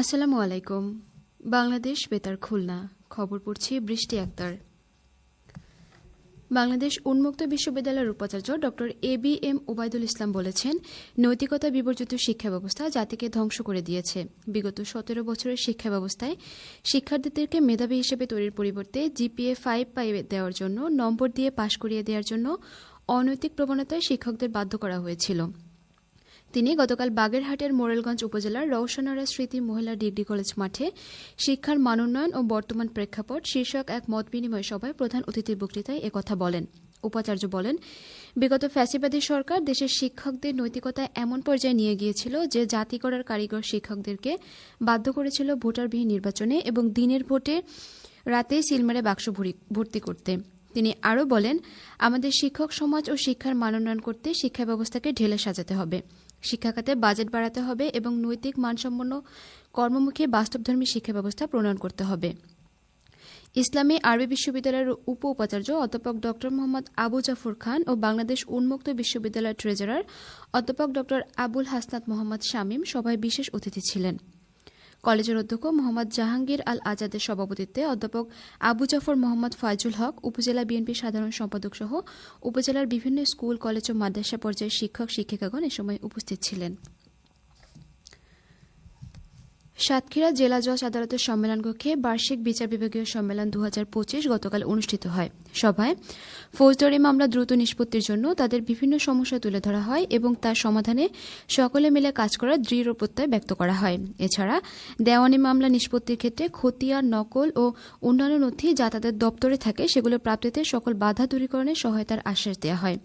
আসসালামু আলাইকুম। বাংলাদেশ বেতার খুলনা। খবর পড়ছি বৃষ্টি আক্তার। বাংলাদেশ উন্মুক্ত বিশ্ববিদ্যালয়ের উপাচার্য ড A B M Obaidul Islam বলেছেন, নৈতিকতা বিবর্জিত শিক্ষা ব্যবস্থা জাতিকে ধ্বংস করে দিয়েছে। বিগত সতেরো বছরের শিক্ষা ব্যবস্থায় শিক্ষার্থীদেরকে মেধাবী হিসেবে তৈরির পরিবর্তে জিপিএ ফাইভ পাই দেওয়ার জন্য, নম্বর দিয়ে পাশ করিয়ে দেওয়ার জন্য অনৈতিক প্রবণতায় শিক্ষকদের বাধ্য করা হয়েছিল। তিনি গতকাল বাগেরহাটের মোরেলগঞ্জ উপজেলার রওশনারা স্মৃতি মহিলা ডিগ্রি কলেজ মাঠে শিক্ষার মানোন্নয়ন ও বর্তমান প্রেক্ষাপট শীর্ষক এক মত বিনিময় সভায় প্রধান অতিথির বক্তৃতায় একথা বলেন। উপাচার্য বলেন, বিগত ফ্যাসিবাদী সরকার দেশের শিক্ষকদের নৈতিকতা এমন পর্যায়ে নিয়ে গিয়েছিল যে জাতি করার কারিগর শিক্ষকদেরকে বাধ্য করেছিল ভোটারবিহীন নির্বাচনে এবং দিনের ভোটে রাতেই সিলমারে বাক্স ভর্তি করতে। তিনি আরও বলেন, আমাদের শিক্ষক সমাজ ও শিক্ষার মানোন্নয়ন করতে শিক্ষা ব্যবস্থাকে ঢেলে সাজাতে হবে। শিক্ষা খাতে বাজেট বাড়াতে হবে এবং নৈতিক মানসম্পন্ন কর্মমুখী বাস্তবধর্মী শিক্ষা ব্যবস্থা প্রণয়ন করতে হবে। ইসলামী আরবি বিশ্ববিদ্যালয়ের উপ উপাচার্য অধ্যাপক ড. মোহাম্মদ আবু জাফর খান ও বাংলাদেশ উন্মুক্ত বিশ্ববিদ্যালয়ের ট্রেজারার অধ্যাপক ড. আবুল হাসনাত মোহাম্মদ শামীম সভায় বিশেষ অতিথি ছিলেন। কলেজের অধ্যক্ষ মোহাম্মদ জাহাঙ্গীর আল আজাদের সভাপতিত্বে অধ্যাপক আবু জাফর মোহাম্মদ ফাইজুল হক, উপজেলা বিএনপি সাধারণ সম্পাদক সহ উপজেলার বিভিন্ন স্কুল, কলেজ ও মাদ্রাসা পর্যায়ের শিক্ষক, শিক্ষিকাগণ এ সময় উপস্থিত ছিলেন। সাতক্ষীরা জেলা জজ আদালতের সম্মেলন কক্ষে বার্ষিক বিচার বিভাগীয় সম্মেলন দু হাজার পঁচিশ গতকাল অনুষ্ঠিত হয়। সভায় ফৌজদারি মামলা দ্রুত নিষ্পত্তির জন্য তাদের বিভিন্ন সমস্যা তুলে ধরা হয় এবং তার সমাধানে সকলে মিলে কাজ করার দৃঢ় প্রত্যয় ব্যক্ত করা হয়। এছাড়া দেওয়ানি মামলা নিষ্পত্তির ক্ষেত্রে খতিয়ান, নকল ও অন্যান্য নথি যা তাদের দপ্তরে থাকে, সেগুলো প্রাপ্তিতে সকল বাধা দূরীকরণে সহায়তার আশ্বাস দেওয়া হয়।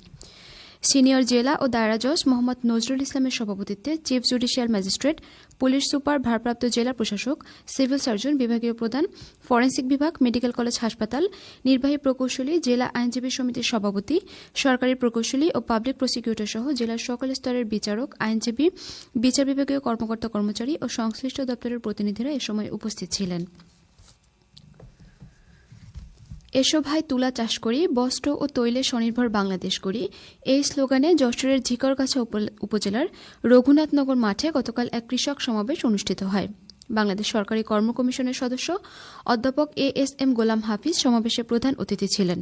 সিনিয়র জেলা ও দায়রা জজ মোহাম্মদ নজরুল ইসলামের সভাপতিত্বে chief judicial magistrate, police super, ভারপ্রাপ্ত জেলা প্রশাসক, সিভিল সার্জন বিভাগীয় প্রধান, ফরেন্সিক বিভাগ, মেডিকেল কলেজ হাসপাতাল, নির্বাহী প্রকৌশলী, জেলা আইনজীবী সমিতির সভাপতি, সরকারি প্রকৌশলী ও পাবলিক প্রসিকিউটর সহ জেলার সকল স্তরের বিচারক, আইনজীবী, বিচার বিভাগীয় কর্মকর্তা কর্মচারী ও সংশ্লিষ্ট দপ্তরের প্রতিনিধিরা এ সময় উপস্থিত ছিলেন। এসো ভাই তুলা চাষ করি, বস্ত্র ও তৈলে স্বনির্ভর বাংলাদেশ করি। এই স্লোগানে যশোরের ঝিকরগাছা উপজেলার রঘুনাথনগর মাঠে গতকাল এক কৃষক সমাবেশ অনুষ্ঠিত হয়। বাংলাদেশ সরকারি কর্ম কমিশনের সদস্য অধ্যাপক A S M Golam Hafiz সমাবেশে প্রধান অতিথি ছিলেন।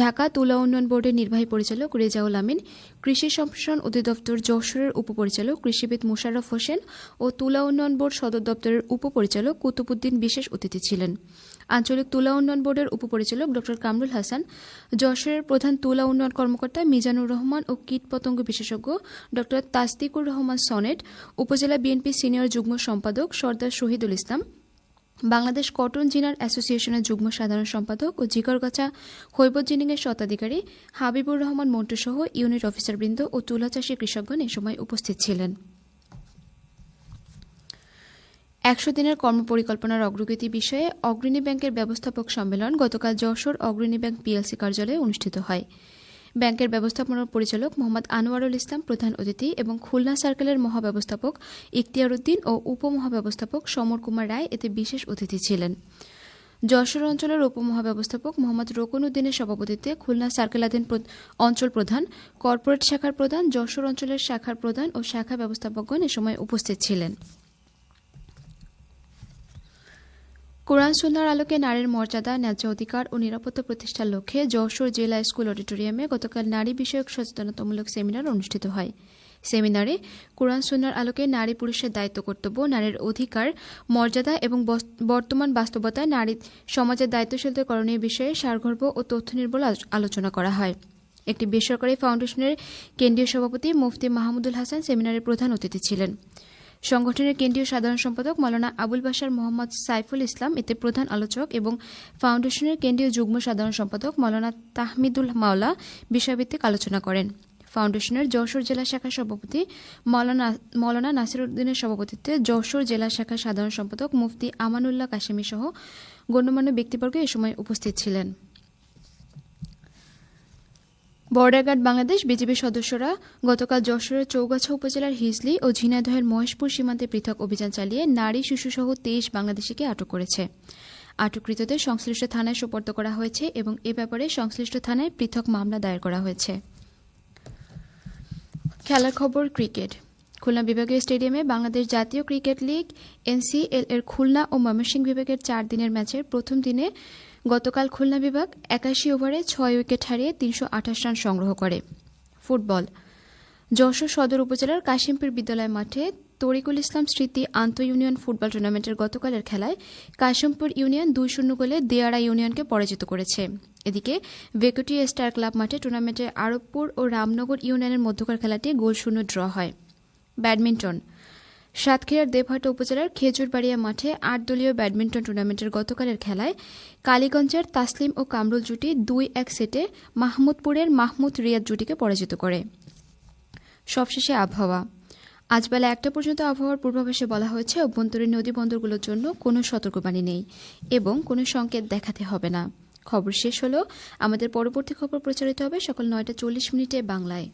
ঢাকা তুলা উন্নয়ন বোর্ডের নির্বাহী পরিচালক রেজাউল আমিন, কৃষি সম্প্রসারণ অধিদপ্তর যশোরের উপপরিচালক কৃষিবিদ মোশাররফ হোসেন ও তুলা উন্নয়ন বোর্ড সদর দপ্তরের উপপরিচালক কুতুবুদ্দিন বিশেষ অতিথি ছিলেন। আঞ্চলিক তুলা উন্নয়ন বোর্ডের উপপরিচালক ড কামরুল হাসান, যশোরের প্রধান তুলা উন্নয়ন কর্মকর্তা মিজানুর রহমান ও কীটপতঙ্গ বিশেষজ্ঞ ড তাসদিকুর রহমান সনেট, উপজেলা বিএনপি সিনিয়র যুগ্ম সম্পাদক সর্দার শহীদুল ইসলাম, বাংলাদেশ কটন জিনার অ্যাসোসিয়েশনের যুগ্ম সাধারণ সম্পাদক ও জিকরগাছা হৈবত জিনিংয়ের স্বত্বাধিকারী হাবিবুর রহমান মন্টু সহ ইউনিট অফিসারবৃন্দ ও তুলা চাষী কৃষকগণ এ সময় উপস্থিত ছিলেন। একশো দিনের কর্মপরিকল্পনার অগ্রগতি বিষয়ে অগ্রণী ব্যাংকের ব্যবস্থাপক সম্মেলন গতকাল যশোর অগ্রণী ব্যাংক পিএলসি কার্যালয়ে অনুষ্ঠিত হয়। ব্যাংকের ব্যবস্থাপনা পরিচালক মোহাম্মদ আনোয়ারুল ইসলাম প্রধান অতিথি এবং খুলনা সার্কেলের মহাব্যবস্থাপক ইখতিয়ার উদ্দিন ও উপমহাব্যবস্থাপক সমর কুমার রায় এতে বিশেষ অতিথি ছিলেন। যশোর অঞ্চলের উপমহাব্যবস্থাপক মোহাম্মদ রোকন উদ্দিনের সভাপতিত্বে খুলনা সার্কেলাধীন অঞ্চল প্রধান, কর্পোরেট শাখার প্রধান, যশোর অঞ্চলের শাখার প্রধান ও শাখা ব্যবস্থাপকগণ এ সময় উপস্থিত ছিলেন। কোরআন সুন্নার আলোকে নারীর মর্যাদা, ন্যায্য অধিকার ও নিরাপত্তা প্রতিষ্ঠার লক্ষ্যে যশোর জেলা স্কুল অডিটোরিয়ামে গতকাল নারী বিষয়ক সচেতনতামূলক সেমিনার অনুষ্ঠিত হয়। সেমিনারে কোরআন সুন্নার আলোকে নারী পুরুষের দায়িত্ব, কর্তব্য, নারীর অধিকার, মর্যাদা এবং বর্তমান বাস্তবতায় নারী সমাজের দায়িত্বশীলতা করণীয় বিষয়ে সারগর্ভ ও তথ্য নির্ভর আলোচনা করা হয়। একটি বেসরকারি ফাউন্ডেশনের কেন্দ্রীয় সভাপতি মুফতি মাহমুদুল হাসান সেমিনারের প্রধান অতিথি ছিলেন। সংগঠনের কেন্দ্রীয় সাধারণ সম্পাদক মৌলানা আবুল বাসার মোহাম্মদ সাইফুল ইসলাম, এতে প্রধান আলোচক এবং ফাউন্ডেশনের কেন্দ্রীয় যুগ্ম সাধারণ সম্পাদক মৌলানা তাহমিদুল মাওলা বিষয়ভিত্তিক আলোচনা করেন। ফাউন্ডেশনের যশোর জেলা শাখার সভাপতি মৌলানা মৌলানা নাসির উদ্দিনের সভাপতিত্বে যশোর জেলা শাখার সাধারণ সম্পাদক মুফতি আমানুল্লাহ কাশেমি সহ গণ্যমান্য ব্যক্তিবর্গ এ সময় উপস্থিত ছিলেন। বর্ডার গার্ড বাংলাদেশ বিজিবির সদস্যরা গতকাল যশোরের চৌগাছা উপজেলার হিজলি ও ঝিনাইদহের মহেশপুর সীমান্তে পৃথক অভিযান চালিয়ে নারী শিশুসহ তেইশ বাংলাদেশিকে আটক করেছে। আটককৃতদের সংশ্লিষ্ট থানায় সোপর্দ করা হয়েছে এবং এ ব্যাপারে সংশ্লিষ্ট থানায় পৃথক মামলা দায়ের করা হয়েছে। খেলার খবর ক্রিকেট। খুলনা বিভাগীয় স্টেডিয়ামে বাংলাদেশ জাতীয় ক্রিকেট লীগ, এনসিএল এর খুলনা ও ময়মনসিংহ বিভাগের চার দিনের ম্যাচের প্রথম দিনে গতকাল খুলনা বিভাগ একাশি ওভারে ছয় উইকেট হারিয়ে তিনশো আঠাশ রান সংগ্রহ করে। ফুটবল। যশোর সদর উপজেলার কাশিমপুর বিদ্যালয় মাঠে তরিকুল ইসলাম স্মৃতি আন্ত ইউনিয়ন ফুটবল টুর্নামেন্টের গতকালের খেলায় কাশিমপুর ইউনিয়ন দুই শূন্য গোলে দেয়াড়া ইউনিয়নকে পরাজিত করেছে। এদিকে ভেকুটিয়া স্টার ক্লাব মাঠে টুর্নামেন্টে আরবপুর ও রামনগর ইউনিয়নের মধ্যকার খেলাটি গোল শূন্য ড্র হয়। ব্যাডমিন্টন। সাতক্ষীরার দেবহাটা উপজেলার খেজুরবাড়িয়া মাঠে আট দলীয় ব্যাডমিন্টন টুর্নামেন্টের গতকালের খেলায় কালীগঞ্জের তাসলিম ও কামরুল জুটি দুই এক সেটে মাহমুদপুরের মাহমুদ রিয়াদ জুটিকে পরাজিত করে। সবশেষে আবহাওয়া। আজ বেলা একটা পর্যন্ত আবহাওয়ার পূর্বাভাসে বলা হয়েছে, অভ্যন্তরীণ নদী বন্দরগুলোর জন্য কোনো সতর্কবাণী নেই এবং কোনো সংকেত দেখাতে হবে না। খবর শেষ হলো। আমাদের পরবর্তী খবর প্রচারিত হবে সকাল নয়টা চল্লিশ মিনিটে বাংলায়।